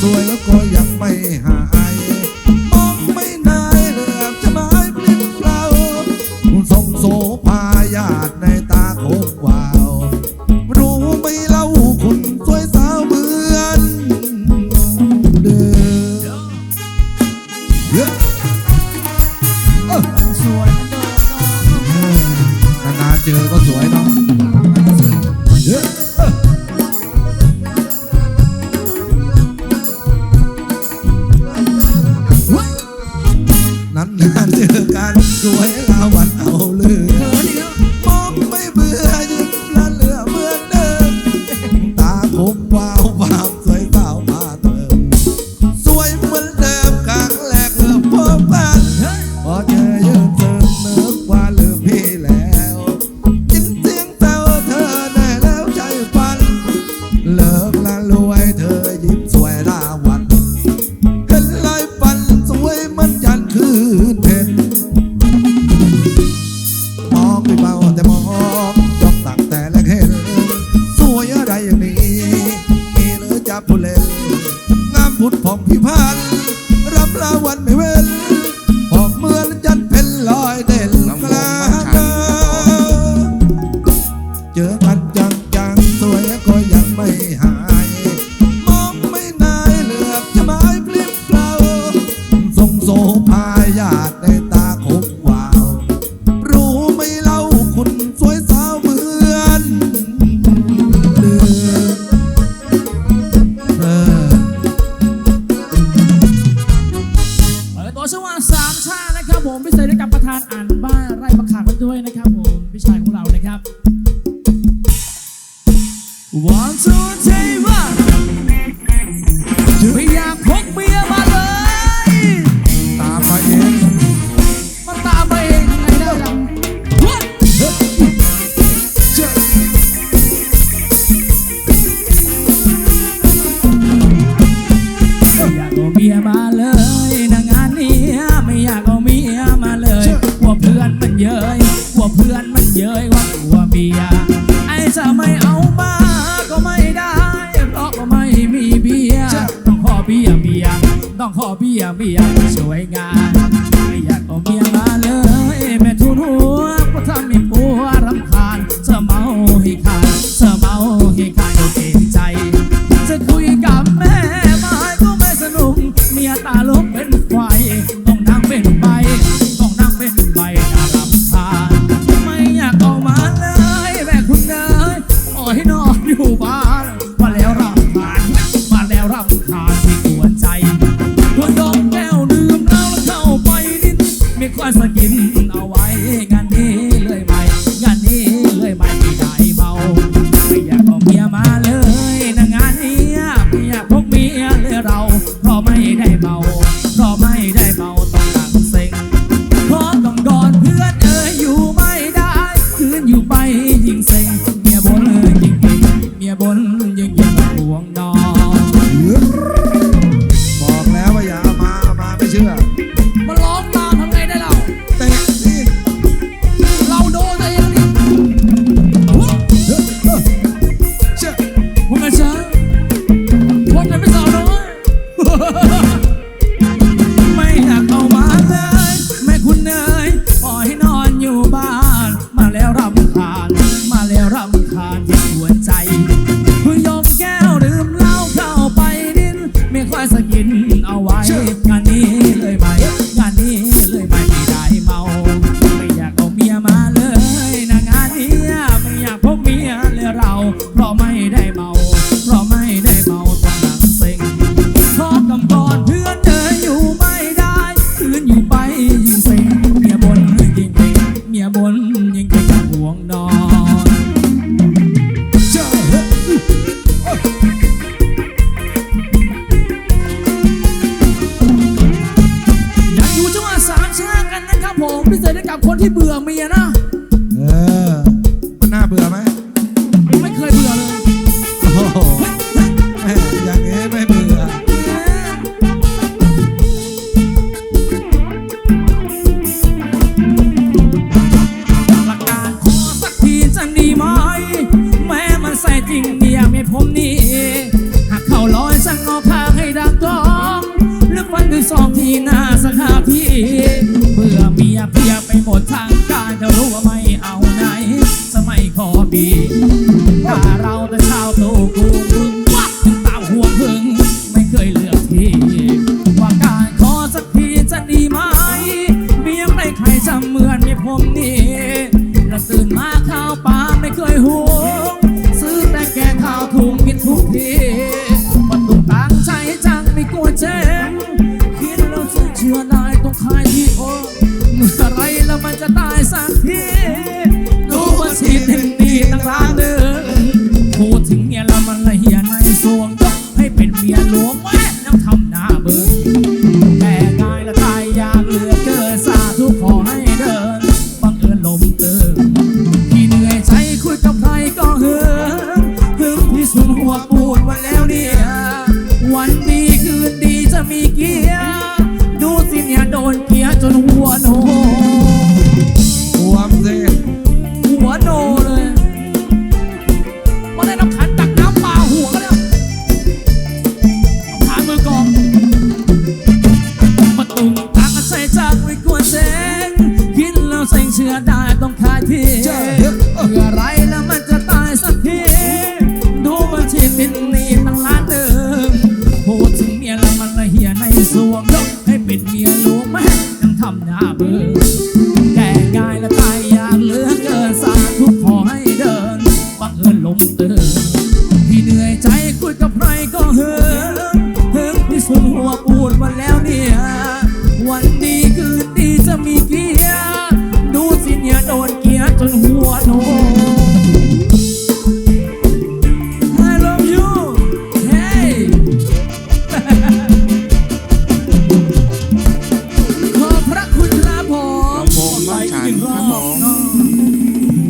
สวยแล้วก็ยังไม่หา So I เย้ยว่าตัวเบียไอ้จะไม่เอามาก็ไม่ได้ เพราะว่ไม่มีเบียต้องขอเบียเบียต้องขอเบียเบีย คนที่เบื่อเมียนะเออ มันน่าเบื่อไหมไม่เคยเบื่อเลยโอ้โหแม่ย่างี้ไม่เบื่อ หลักการขอสักทีจะดีไหมแม้มันใส่จริงเมียเมีผมนี่หากเขาลอยสั่งนอกทาให้ดัต้องหรือฟันด้วยสองทีหน้าสักห้าที Theo. 哦，哎